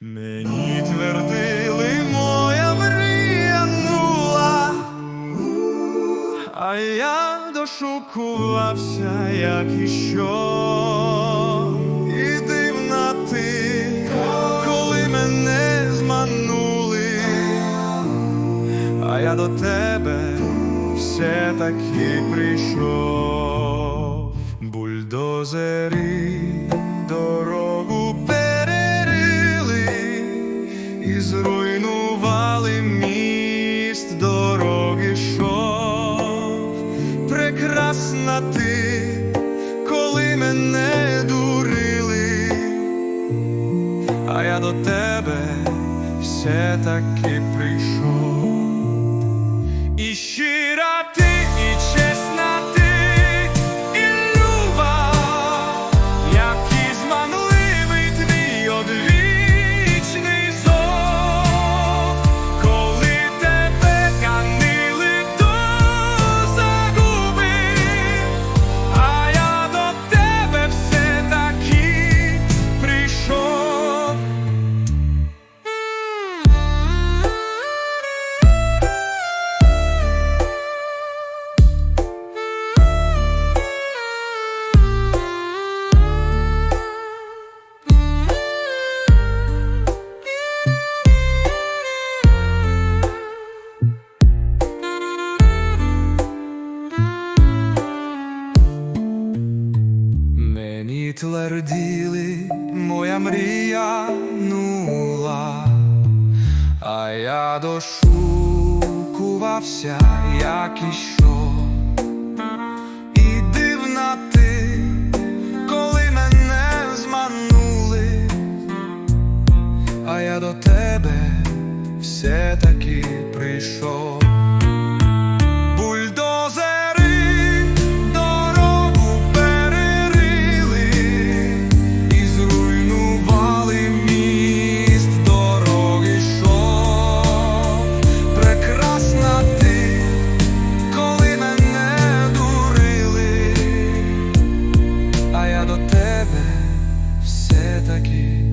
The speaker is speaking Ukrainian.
Мені твердили, моя мрія нула, а я дошукувався, як і що. І дивна ти, коли мене зманули, а я до тебе все таки прийшов. Бульдозери ти, коли мене дурили, а я до тебе все таки прийшов. Тверділи, моя мрія нула, а я дошукувався, як і що. І дивна ти, коли мене зманули, а я до тебе все таки прийшов. Дурили,